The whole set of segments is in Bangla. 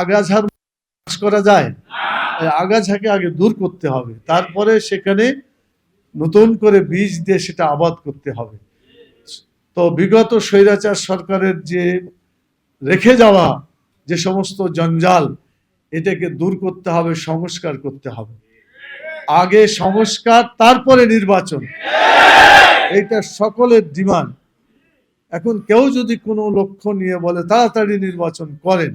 আগাছার চাষ করা যায় আগাছাকে আগে দূর করতে হবে। তারপরে সেখানে নতুন করে বীজ দিয়ে সেটা আবাদ করতে হবে। তো বিগত স্বৈরাচার সরকারের যে রেখে যাওয়া যে সমস্ত জঞ্জাল, এটাকে দূর করতে হবে, সংস্কার করতে হবে। আগে সংস্কার, তারপরে নির্বাচন। এটা সকলের ডিমান্ড। এখন কেউ যদি কোনো লক্ষ্য নিয়ে বলে, তাড়াতাড়ি নির্বাচন করেন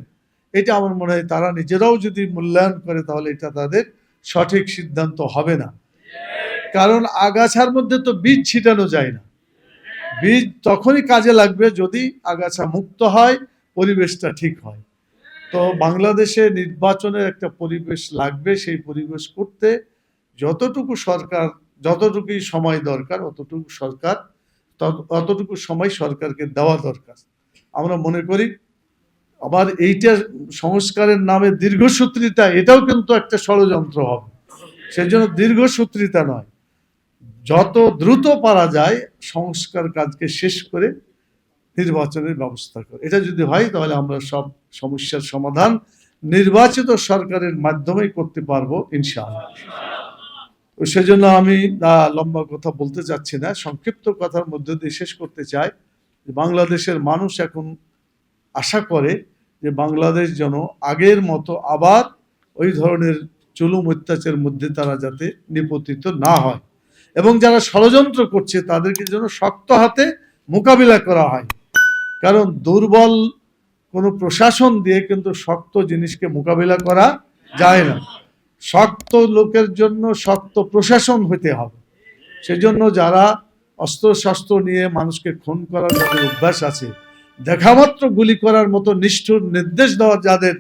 এটা আমার মনে হয় তারা নিজেরাও যদি মূল্যায়ন করে তাহলে এটা তাদের সঠিক সিদ্ধান্ত হবে না। কারণ আগাছার মধ্যে তো বীজ ছিটানো যায় না। বীজ তখনই কাজে লাগবে যদি আগাছা মুক্ত হয়, পরিবেশটা ঠিক হয়। তো বাংলাদেশে নির্বাচনের একটা পরিবেশ লাগবে সেই পরিবেশ করতে যতটুকু সরকার, যতটুকুই সময় দরকার, অতটুকু সরকার অতটুকু সময় সরকারকে দেওয়া দরকার। আমরা মনে করি আবার এইটা সংস্কারের নামে দীর্ঘসূত্রিতা এটাও কিন্তু একটা ষড়যন্ত্র হবে। সেই জন্য দীর্ঘসূত্রিতা নয়। যত দ্রুত পারা যায় সংস্কার কাজকে শেষ করে নির্বাচনের ব্যবস্থা করে। এটা যদি হয় তাহলে আমরা সব সমস্যার সমাধান নির্বাচিত সরকারের মাধ্যমেই করতে পারব ইনশাআল্লাহ। সেজন্য আমি আহ, লম্বা কথা বলতে চাচ্ছি না। সংক্ষিপ্ত কথার মধ্যে দিয়ে শেষ করতে চাই বাংলাদেশের মানুষ এখন আশা করে যে বাংলাদেশ যেন আগের মতো আবার ওই ধরনের চুলুম অত্যাচারের মধ্যে তারা যাতে নিপতিত না হয়। এবং যারা ষড়যন্ত্র করছে, তাদেরকে যেন শক্ত হাতে মোকাবিলা করা হয়। কারণ দুর্বল কোনো প্রশাসন দিয়ে কিন্তু শক্ত জিনিসকে মোকাবিলা করা যায় না। শক্ত লোকের জন্য শক্ত প্রশাসন হতে হবে। সেজন্য যারা অস্ত্রশস্ত্র নিয়ে মানুষকে খুন করার অভ্যাস আছে দেখামাত্র গুলি করার মতো নিষ্ঠুর নির্দেশ দেওয়া যাদের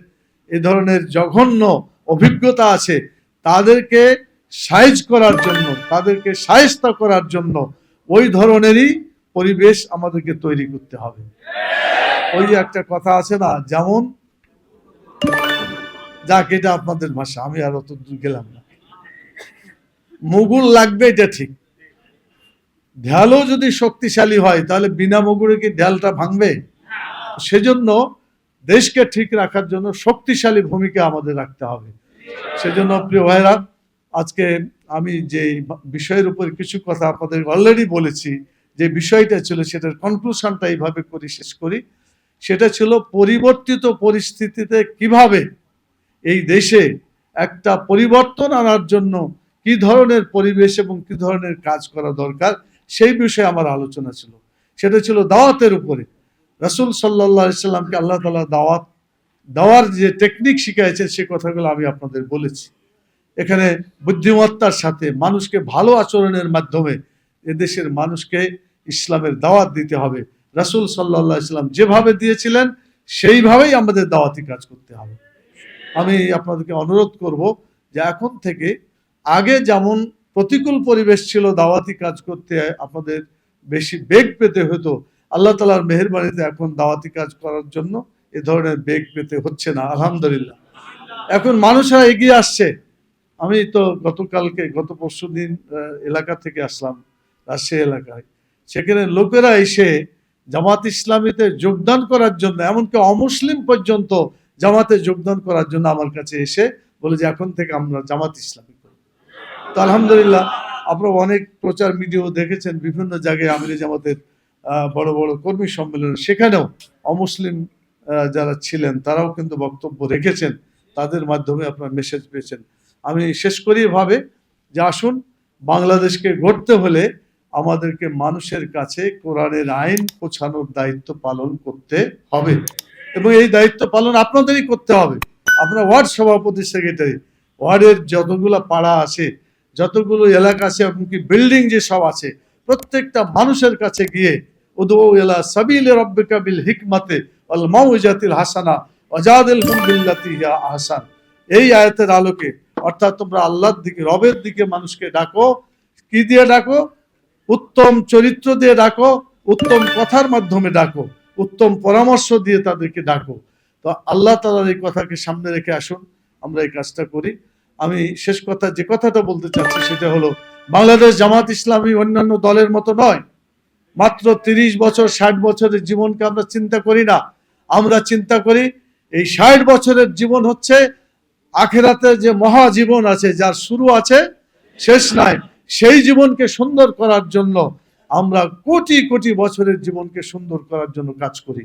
এ ধরনের জঘন্য অভিজ্ঞতা আছে, তাদেরকে সাইজ করার জন্য, তাদেরকে সায়স্তা করার জন্য ওই ধরনেরই পরিবেশ আমাদেরকে তৈরি করতে হবে। ওই যে একটা কথা আছে না, যেমন, যাক, এটা আপনাদের ভাষা, আমি আর অত দূর গেলাম না। মুগুর লাগবে, এটা ঠিক। ঢালও যদি শক্তিশালী হয়, তাহলে বিনা মুগুরে কি ঢালটা ভাঙবে? সেজন্য দেশকে ঠিক রাখার জন্য শক্তিশালী ভূমিকা আমাদের রাখতে হবে। সেজন্য প্রিয় ভাইরা আজকে আমি যে বিষয়ের উপর কিছু কথা আপনাদের অলরেডি বলেছি, যে বিষয়টা ছিল সেটার কনক্লুশনটা এইভাবে করি শেষ করি। সেটা ছিল পরিবর্তিত পরিস্থিতিতে কীভাবে এই দেশে একটা পরিবর্তন আনার জন্য কি ধরনের পরিবেশ এবং কি ধরনের কাজ করা দরকার, সেই বিষয়ে আমার আলোচনা ছিল। সেটা ছিল দাওয়াতের উপরে। রাসূল সাল্লাহ সাল্লামকে আল্লাহ তালা দাওয়াত, দেওয়ার যে টেকনিক শিখাইছে সে কথাগুলো আমি আপনাদের বলেছি। এখানে বুদ্ধিমত্তার সাথে মানুষকে ভালো আচরণের মাধ্যমে এদেশের মানুষকে ইসলামের দাওয়াত দিতে হবে। রাসূল সাল্লাহ ইসলাম যেভাবে দিয়েছিলেন, সেইভাবেই আমাদের দাওয়াতি কাজ করতে হবে। আমি আপনাদেরকে অনুরোধ করব যে এখন থেকে আগে যেমন প্রতিকূল পরিবেশ ছিল, দাওয়াতি কাজ করতে আপনাদের বেশি বেগ পেতে হতো আল্লাহ তালার মেহরবানিতে এখন দাওয়াতি কাজ করার জন্য এ ধরনের বেগ পেতে হচ্ছে না, আলহামদুলিল্লাহ। এখন মানুষরা এগিয়ে আসছে। আমি তো গতকালকে, গত পরশু দিন এলাকা থেকে আসলাম, রাজশাহী এলাকায়। সেখানে লোকেরা এসে জামাত ইসলামীতে যোগদান করার জন্য, এমনকি অমুসলিম পর্যন্ত জামাতে যোগদান করার জন্য আমার কাছে এসে বলে যে, এখন থেকে আমরা জামাত ইসলামী করব। তো আলহামদুলিল্লাহ, আপনারা অনেক প্রচার ভিডিও দেখেছেন, বিভিন্ন জায়গায় আমির জামাতের বড় বড় কর্মী সম্মেলন। সেখানেও অমুসলিম যারা ছিলেন, তারাও কিন্তু বক্তব্য রেখেছেন। তাদের মাধ্যমে আপনার মেসেজ পেয়েছেন। আমি শেষ করি ভাবে যে আসুন, বাংলাদেশকে গড়তে হলে আমাদেরকে মানুষের কাছে কোরআনের আইন পৌঁছানোর দায়িত্ব পালন করতে হবে। এবং এই দায়িত্ব পালন আপনাদেরই করতে হবে। আপনার ওয়ার্ড সভাপতি, সেক্রেটারি, ওয়ার্ডের যতগুলো পাড়া আছে, যতগুলো এলাকা আছে, এমনকি বিল্ডিং যে সব আছে প্রত্যেকটা মানুষের কাছে গিয়ে উদু এলা সাবিল রব্বিকা বিল হিকমাতে মাউজাতিল হাসানা, ওয়াজাদিল হুম বিল্লাতি আহসান। এই আয়াতের আলোকে, অর্থাৎ তোমরা আল্লাহর দিকে, রবের দিকে মানুষকে ডাকো। কি দিয়ে ডাকো? উত্তম চরিত্র দিয়ে ডাকো, উত্তম কথার মাধ্যমে ডাকো, উত্তম পরামর্শ দিয়ে তাদেরকে ডাকো। তো আল্লাহ তালার এই কথাকে সামনে রেখে আসুন, আমরা এই কাজটা করি। আমি শেষ কথা, যে কথাটা বলতে চাচ্ছি সেটা হলো বাংলাদেশ জামাত ইসলামী অন্যান্য দলের মতো নয়। মাত্র তিরিশ বছর, ষাট বছরের জীবনকে আমরা চিন্তা করি না। আমরা চিন্তা করি এই ষাট বছরের জীবন হচ্ছে আখেরাতে যে মহাজীবন আছে, যার শুরু আছে, শেষ নাই। সেই জীবনকে সুন্দর করার জন্য আমরা কোটি কোটি বছরের জীবনকে সুন্দর করার জন্য কাজ করি।